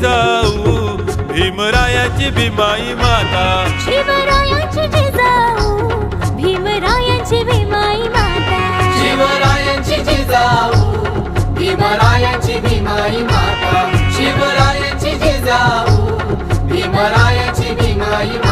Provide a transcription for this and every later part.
जिजाऊ भीमरायाची भीमाई माता. शिवरायांची जिजाऊ भीमरायांची भीमाई माता. शिवरायांची जिजाऊ भीमरायांची भीमाई माता. शिवरायांची जिजाऊ भीमरायांची भीमाई माता.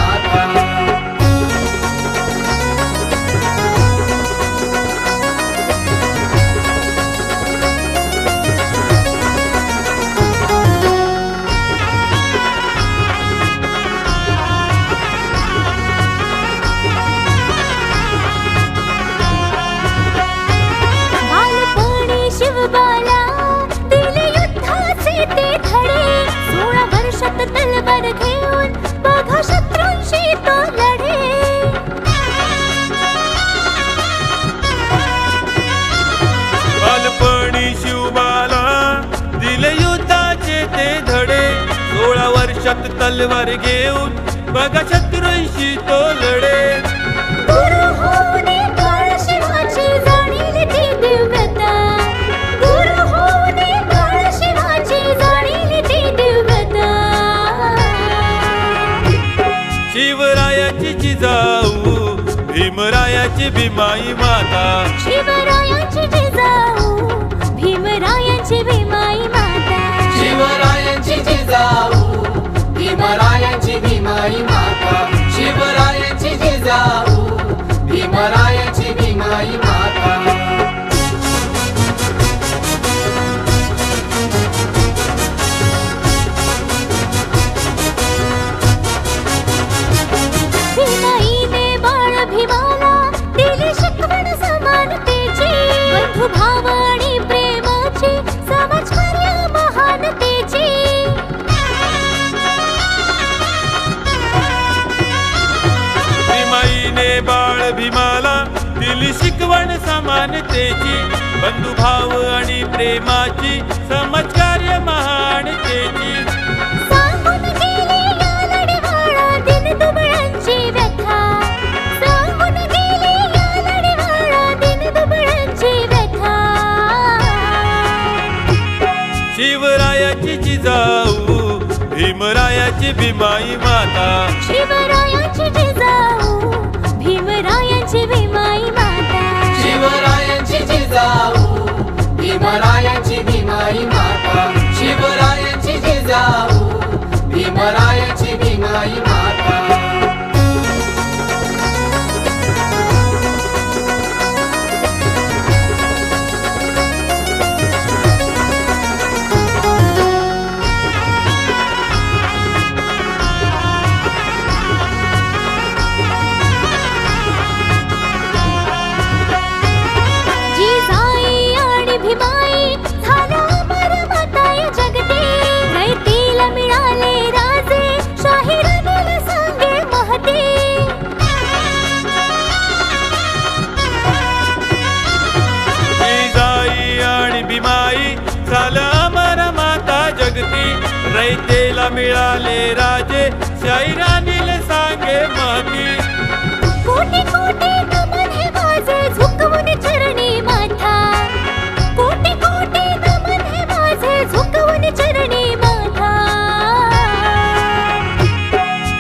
वर्षात तलवार घेऊन बघा शत्रूंशी तो लढे. शिवरायाची जिजाऊ भीमरायाची भीमाई माता. शिवरायांची जिजाऊ भीमरायांची भीमाई समानतेची बंधुभाव आणि प्रेमाची समजकार्य महानतेची. शिवरायाची जिजाऊ भीमरायाची भीमाई माता. भीमरायांची मिळाले राजे शाहिरानील सांगे महती कोटी कोटी नमन हे माझे झुकवून चरणी माथा. कोटी कोटी नमन हे माझे झुकवून चरणी माथा.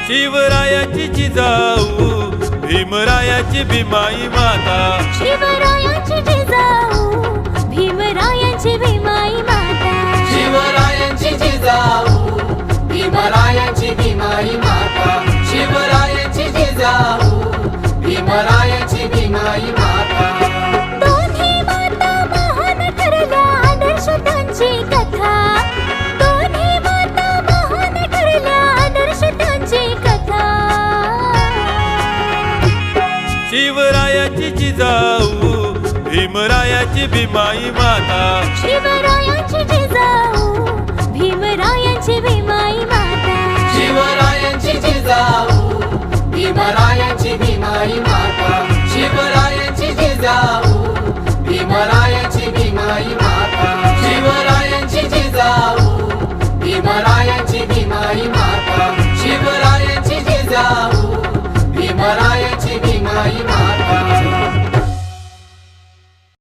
शिवरायाची जिजाऊ भीमरायाची भीमाई माता. जिजाऊ भीमरायाची भीमाई माता. शिवरायांची जिजाऊ भीमरायांची भीमाई माता. शिवरायांची जिजाऊ भीमरायांची भीमाई माता. शिवरायांची जिजाऊ भीमरायांची भीमाई माता. शिवरायांची जिजाऊ भीमरायांची भीमाई माता. शिवरायांची जिजाऊ भीमरायांची भीमाई माता.